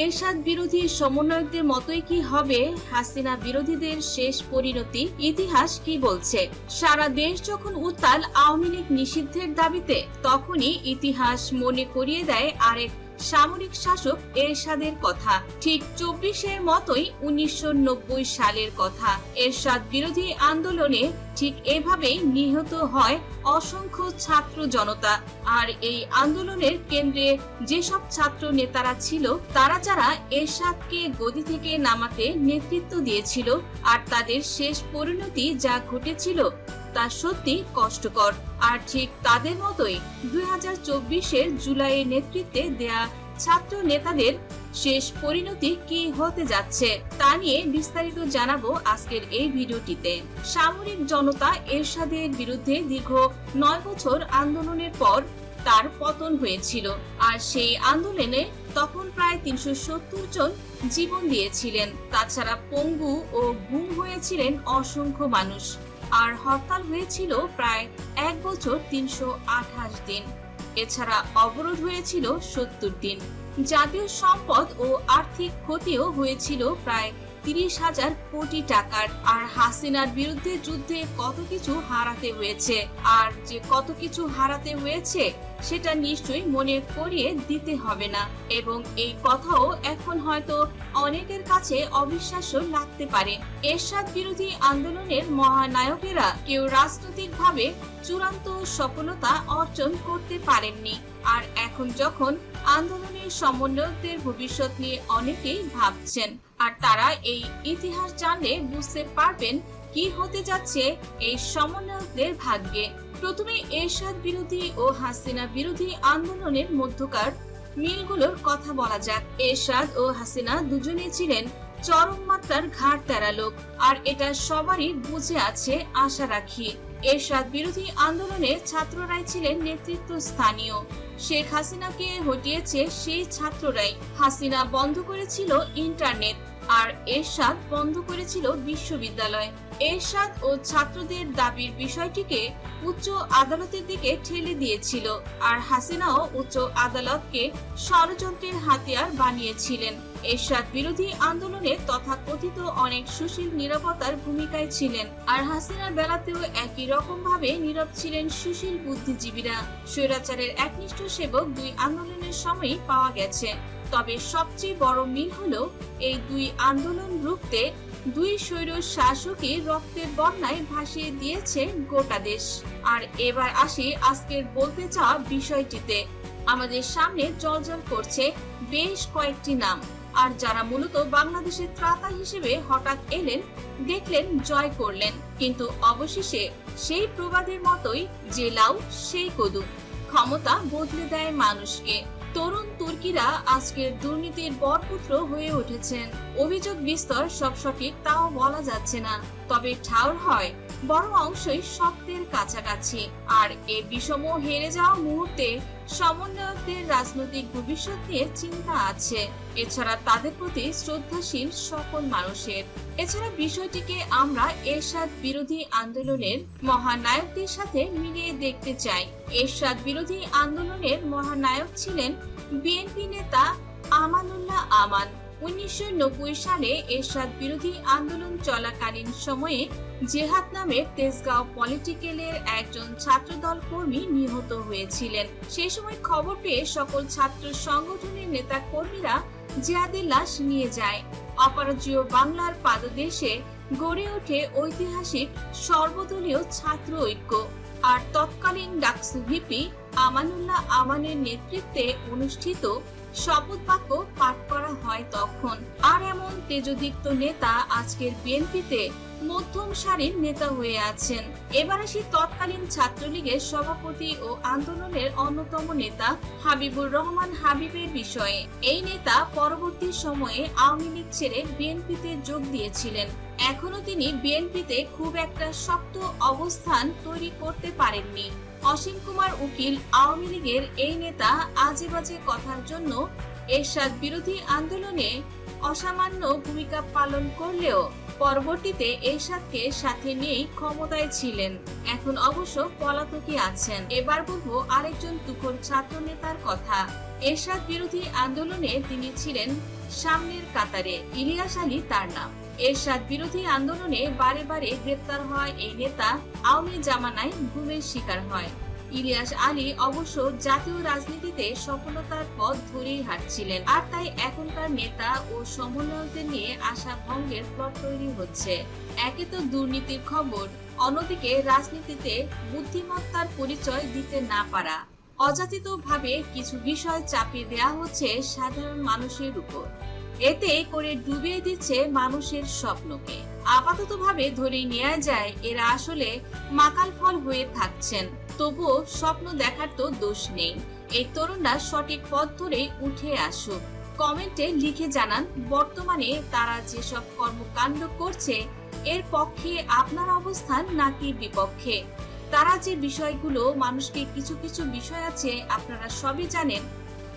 এরশাদ বিরোধী সমন্বয়কদের মতোই কি হবে? হাসিনা বিরোধীদের শেষ পরিণতি ইতিহাস কি বলছে? সারা দেশ যখন উত্তাল আওয়ামী লীগ নিষিদ্ধের দাবিতে, তখনই ইতিহাস মনে করিয়ে দেয় আরেক সামরিক শাসক এরশাদের কথা। ঠিক চব্বিশের মতোই উনিশশো নব্বই সালের কথা। এরশাদ বিরোধী আন্দোলনে ঠিক এভাবেই নিহত হয় অসংখ্য ছাত্র জনতা। আর এই আন্দোলনের কেন্দ্রে যেসব ছাত্র নেতারা ছিল, তারা যারা এরশাদকে গদি থেকে নামাতে নেতৃত্ব দিয়েছিল আর তাদের শেষ পরিণতি যা ঘটেছিল তা সত্যি কষ্টকর। আর ঠিক তাদের মতোই দুই হাজার চব্বিশের জুলাইয়ের নেতৃত্বে দেয়া ছাত্র নেতাদের শেষ পরিণতি কি হতে যাচ্ছে তা নিয়ে বিস্তারিত জানাব আজকের এই ভিডিওটিতে। সামরিক জনতা এরশাদের বিরুদ্ধে দীর্ঘ নয় বছর আন্দোলনের পর তার পতন হয়েছিল। আর সেই আন্দোলনে তখন প্রায় তিনশো সত্তর জন জীবন দিয়েছিলেন। তাছাড়া পঙ্গু ও গুম হয়েছিলেন অসংখ্য মানুষ। আর হরতাল হয়েছিল প্রায় এক বছর তিনশো আঠাশ দিন। এছাড়া অবরোধ হয়েছিল সত্তর দিন। জাতীয় সম্পদ ও আর্থিক ক্ষতিও হয়েছিল প্রায় তিরিশ হাজার কোটি টাকার। আর হাসিনার বিরুদ্ধে যুদ্ধে কত কিছু হারাতে হয়েছে? আর যে কত কিছু হারাতে হয়েছে, সেটা নিশ্চয়ই মনে করিয়ে দিতে হবে না। এবং এই কথাও এখন হয়তো অনেকের কাছে অবিশ্বাস্য লাগতে পারে। এরশাদ বিরোধী আন্দোলনের মহানায়কেরা কেউ রাজনৈতিকভাবে চূড়ান্ত সফলতা অর্জন করতে পারেননি। আর এখন যখন আন্দোলনের সমন্বয়কদের ভবিষ্যৎ নিয়ে অনেকেই ভাবছেন, আর তারা এই ইতিহাস জানলে বুঝতে পারবেন কি হতে যাচ্ছে এই সমন্বয়কদের ভাগ্যে। প্রথমে এরশাদ বিরোধী ও হাসিনা বিরোধী আন্দোলনের মধ্যকার মিলগুলোর কথা বলা যাক। এরশাদ ও হাসিনা দুজনেই ছিলেন চরম মাত্রার ঘাট তেরা লোক, আর এটা সবারই বুঝে আছে আশা রাখি। এরশাদ বিরোধী আন্দোলনে ছাত্ররাই ছিলেন নেতৃত্ব স্থানীয় শেখ হাসিনাকে হটিয়েছে সেই ছাত্ররাই। হাসিনা বন্ধ করেছিল ইন্টারনেট। আর এরশাদ বন্ধ করেছিল বিশ্ববিদ্যালয়। এরশাদ ও ছাত্রদের দাবির বিষয়টিকে উচ্চ আদালতের দিকে ঠেলে দিয়েছিল আর হাসিনাও উচ্চ আদালতকে ষড়যন্ত্রের হাতিয়ার বানিয়েছিলেন। এরশাদ বিরোধী আন্দোলনে তথাকথিত অনেক সুশীল নিরাপত্তার ভূমিকায় ছিলেন আর হাসিনার বেলাতেও একই রকম ভাবে নীরব ছিলেন সুশীল বুদ্ধিজীবীরা। স্বৈরাচারের একনিষ্ঠ সেবক দুই আন্দোলনের সময়ই পাওয়া গেছে। তবে সবচেয়ে বড় মিল হলো এই দুই আন্দোলন রুখতে দুই স্বৈর শাসকই রক্তের বন্যায় ভাসিয়ে দিয়েছে গোটা দেশ। আর এবার আসি আজকের বলতে চাওয়া বিষয়টিতে। আমাদের সামনে জলজল করছে বেশ কয়েকটি নাম। আর যারা মূলত বাংলাদেশের ত্রাতা হিসেবে হঠাৎ এলেন, দেখলেন, জয় করলেন। কিন্তু অবশেষে সেই প্রবাদের মতোই যে লাউ, সেই কদু। ক্ষমতা বদলে দেয় মানুষকে। তরুণ তুর্কিরা আজকের দুর্নীতির বরপুত্র হয়ে উঠেছেন। অভিযোগ বিস্তর, সব সঠিক, তাও বলা যাচ্ছে না। তবে ঠাউর হয় বড় অংশই সত্যের কাছাকাছি। আর এ বিষম হেরে যাওয়া মুহূর্তে সমন্বয়কদের রাজনৈতিক ভবিষ্যৎ নিয়ে চিন্তা আছে। এছাড়া তাদের প্রতি শ্রদ্ধাশীল সকল মানুষের। এছাড়া বিষয়টিকে আমরা এরশাদ বিরোধী আন্দোলনের মহানায়কদের সাথে মিলিয়ে দেখতে চাই। এরশাদ বিরোধী আন্দোলনের মহানায়ক ছিলেন বিএনপি নেতা আমানুল্লাহ আমান। উনিশশো সালে এরশাদ বিরোধী আন্দোলন চলাকালীন সময়ে জেহাদ নামের তেজগাঁও পলিটিক্যালের একজন ছাত্রদল কর্মী নিহত হয়েছিলেন। সেই সময় খবর পেয়ে সকল ছাত্র সংগঠনের নেতা কর্মীরা জেহাদের লাশ নিয়ে যায়। অপরাজীয় বাংলার পাদদেশে গড়ে ওঠে ঐতিহাসিক সর্বদলীয় ছাত্র ঐক্য। আর তৎকালীন ডাকসু ভিপি আমানুল্লাহ আমানের নেতৃত্বে অনুষ্ঠিত শপথ বাক্য পাঠ করা হয় তখন। আর এমন তেজদীপ্ত নেতা আজকের বিএনপিতে মধ্যম সারির নেতা হয়ে আছেন। এবার আসি তৎকালীন ছাত্রলীগের সভাপতি ও আন্দোলনের অন্যতম নেতা হাবিবুর রহমান হাবিবের বিষয়ে। এই নেতা পরবর্তী সময়ে আওয়ামী লীগ ছেড়ে বিএনপিতে যোগ দিয়েছিলেন। এখনও তিনি বিএনপিতে খুব একটা শক্ত অবস্থান তৈরি করতে পারেননি। অসীম কুমার উকিল আওয়ামী লীগের এই নেতা আজে বাজে কথার জন্য এরশাদ বিরোধী আন্দোলনে অসামান্য ভূমিকা পালন করলেও পরবর্তীতে এরশাদকে সাথে নিয়েই ক্ষমতায় ছিলেন। এখন অবশ্য পলাতকি আছেন। এবার বলব আরেকজন তুখোর ছাত্র নেতার কথা। এরশাদ বিরোধী আন্দোলনে তিনি ছিলেন সামনের কাতারে। ইলিয়াস আলী তার নাম। এরশাদ বিরোধী আন্দোলনে বারে বারে গ্রেপ্তার হয় এই নেতা আওয়ামী জামানায় গুমের শিকার হয়। ইলিয়াস আলী অবশ্য জাতীয় রাজনীতিতে সফলতার পথ ধরেই হাঁটছিলেন আর তাই এখনকার নেতা ও সমন্বয়কদের নিয়ে আশা ভঙ্গের প্লট তৈরি হচ্ছে। একে তো দুর্নীতির খবর, অন্যদিকে রাজনীতিতে বুদ্ধিমত্তার পরিচয় দিতে না পারা। অযাচিতভাবে কিছু বিষয় চাপিয়ে দেওয়া হচ্ছে সাধারণ মানুষের উপর। এতে করে ডুবিয়ে দিচ্ছে মানুষের স্বপ্নকে। আপাততভাবে ধরে নেওয়া যায়, এরা আসলে মাকাল ফল হয়ে থাকছেন। তবুও স্বপ্ন দেখার তো দোষ নেই। এই তরুণরা সঠিক পথ ধরে উঠে আসুক। কমেন্টে লিখে জানান, বর্তমানে তারা যেসব কর্মকাণ্ড করছে, এর পক্ষে আপনার অবস্থান নাকি বিপক্ষে? তারা যে বিষয়গুলো, মানুষকে কিছু কিছু বিষয় আছে, আপনারা সবই জানেন।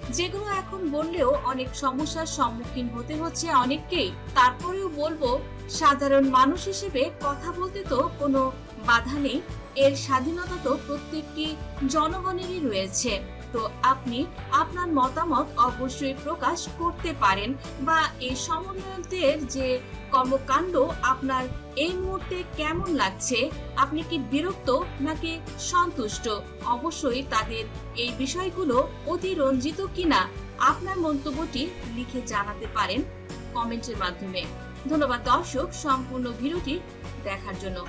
যেগুলো এখন বললেও অনেক সমস্যার সম্মুখীন হতে হচ্ছে অনেককেই। তারপরেও বলব, সাধারণ মানুষ হিসেবে কথা বলতে তো কোনো বাধা নেই। এর স্বাধীনতা তো প্রত্যেকটি জনগণেরই রয়েছে। তো আপনি আপনার মতামত অবশ্যই প্রকাশ করতে পারেন বা এই সমন্বয়কদের যে কর্মকাণ্ড, আপনার এই মুহূর্তে কেমন লাগছে, আপনি কি বিরক্ত নাকি সন্তুষ্ট? অবশ্যই তাদের এই বিষয়গুলো অতিরঞ্জিত কিনা আপনার মন্তব্যটি লিখে জানাতে পারেন কমেন্টের মাধ্যমে। ধন্যবাদ দর্শক, সম্পূর্ণ ভিডিওটি দেখার জন্য।